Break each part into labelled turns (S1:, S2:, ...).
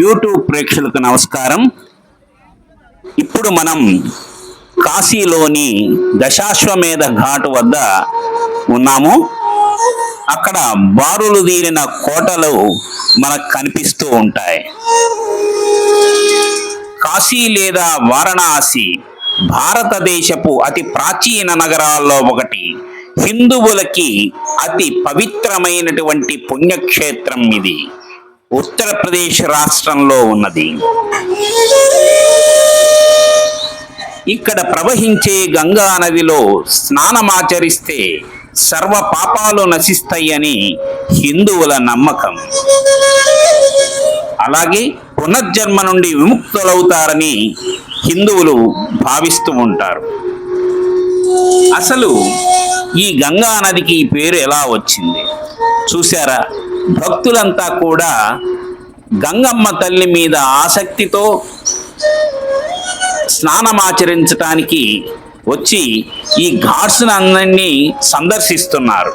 S1: YouTube ప్రేక్షకులకు నమస్కారం. ఇప్పుడు మనం కాశీలోని దశాశ్వమేధ ఘాట్ వద్ద ఉన్నాము. అక్కడ బారులు తీరిన కోటలు మనకు కనిపిస్తూ ఉంటాయి. కాశీ లేదా వారణాసి భారతదేశపు అతి ప్రాచీన నగరాల్లో ఒకటి. హిందువులకి అతి పవిత్రమైనటువంటి పుణ్యక్షేత్రం ఇది. ఉత్తరప్రదేశ్ రాష్ట్రంలో ఉన్నది. ఇక్కడ ప్రవహించే గంగా నదిలో స్నానమాచరిస్తే సర్వ పాపాలు నశిస్తాయని హిందువుల నమ్మకం. అలాగే పునర్జన్మ నుండి విముక్తులవుతారని హిందువులు భావిస్తూ ఉంటారు. అసలు ఈ గంగా నదికి ఈ పేరు ఎలా వచ్చింది? చూసారా భక్తులంతా కూడా గంగమ్మ తల్లి మీద ఆసక్తితో స్నానమాచరించటానికి వచ్చి ఈ ఘాట్స్ అందరినీ సందర్శిస్తున్నారు.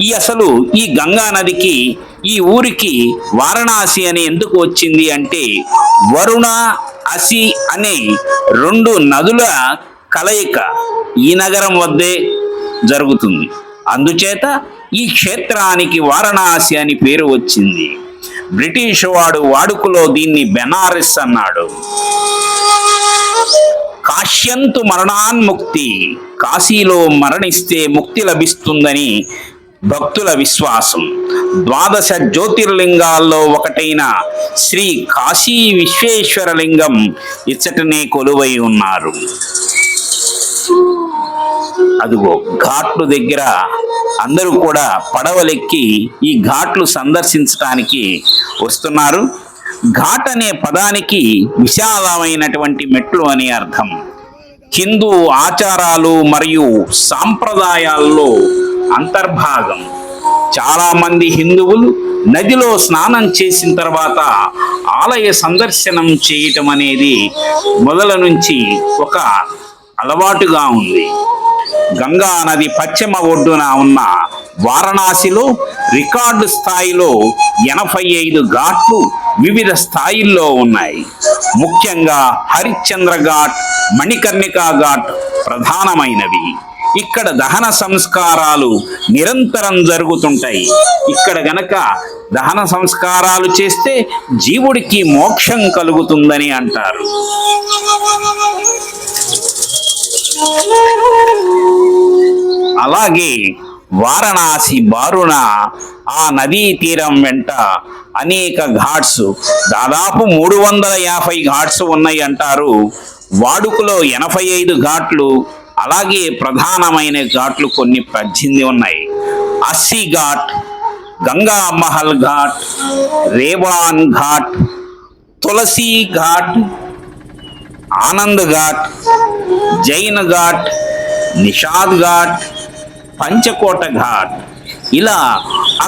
S1: ఈ అసలు ఈ గంగా నదికి ఈ ఊరికి వారణాసి అని ఎందుకు వచ్చింది అంటే వరుణ అసి అనే రెండు నదుల కలయిక ఈ నగరం వద్దే జరుగుతుంది. అందుచేత ఈ క్షేత్రానికి వారణాసి అని పేరు వచ్చింది. బ్రిటిష్ వాడు వాడుకలో దీన్ని బెనారస్ అన్నాడు. కాశ్యంతు మరణాన్ముక్తి కాశీలో మరణిస్తే ముక్తి లభిస్తుందని భక్తుల విశ్వాసం. ద్వాదశ జ్యోతిర్లింగాల్లో ఒకటైన శ్రీ కాశీ విశ్వేశ్వరలింగం ఇచ్చటనే కొలువై ఉన్నారు. అదిగో ఘాట్లు దగ్గర అందరూ కూడా పడవలెక్కి ఈ ఘాట్లు సందర్శించటానికి వస్తున్నారు. ఘాట్ అనే పదానికి విశాలమైనటువంటి మెట్లు అని అర్థం. హిందూ ఆచారాలు మరియు సాంప్రదాయాల్లో అంతర్భాగం. చాలామంది హిందువులు నదిలో స్నానం చేసిన తర్వాత ఆలయ సందర్శనం చేయటం అనేది మొదల నుంచి ఒక అలవాటుగా ఉంది. గంగా నది పశ్చిమ ఒడ్డున ఉన్న వారణాసిలో రికార్డు స్థాయిలో ఎనభై ఐదు ఘాట్లు వివిధ స్థాయిల్లో ఉన్నాయి. ముఖ్యంగా హరిశ్చంద్ర ఘాట్ మణికర్ణికా ఘాట్ ప్రధానమైనవి. ఇక్కడ దహన సంస్కారాలు నిరంతరం జరుగుతుంటాయి. ఇక్కడ గనక దహన సంస్కారాలు చేస్తే జీవుడికి మోక్షం కలుగుతుందని అంటారు. అలాగే వారణాసి బారున ఆ నదీ తీరం వెంట అనేక ఘాట్స్ దాదాపు మూడు వందల యాభై ఘాట్స్ ఉన్నాయి అంటారు. వాడుకలో ఎనభై ఐదు ఘాట్లు అలాగే ప్రధానమైన ఘాట్లు కొన్ని పద్దెనిమిది ఉన్నాయి. అస్సీ ఘాట్ గంగా మహల్ ఘాట్ రేవాన్ ఘాట్ తులసి ఘాట్ ఆనంద్ ఘాట్ జైన్ ఘాట్ నిషాద్ ఘాట్ పంచకోట ఘాట్. ఇలా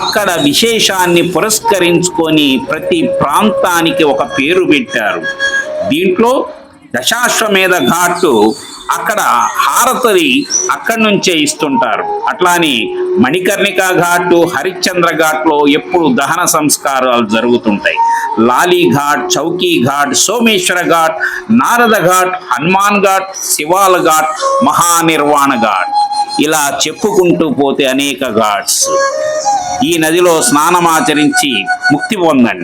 S1: అక్కడ విశేషాన్ని పురస్కరించుకొని ప్రతి ప్రాంతానికి ఒక పేరు పెట్టారు. దీంట్లో దశాశ్వమేధ ఘాట్ అక్కడ హారతరి అక్కడి నుంచే ఇస్తుంటారు. అట్లానే మణికర్ణికా ఘాట్ హరిశ్చంద్ర ఘాట్లో ఎప్పుడు దహన సంస్కారాలు జరుగుతుంటాయి. లాలీ ఘాట్ చౌకీ ఘాట్ సోమేశ్వర ఘాట్ నారద ఘాట్ హనుమాన్ ఘాట్ శివాల ఘాట్ మహానిర్వాణ ఘాట్. ఇలా చెప్పుకుంటూ పోతే అనేక ఘాట్స్. ఈ నదిలో స్నానమాచరించి ముక్తి పొందండి.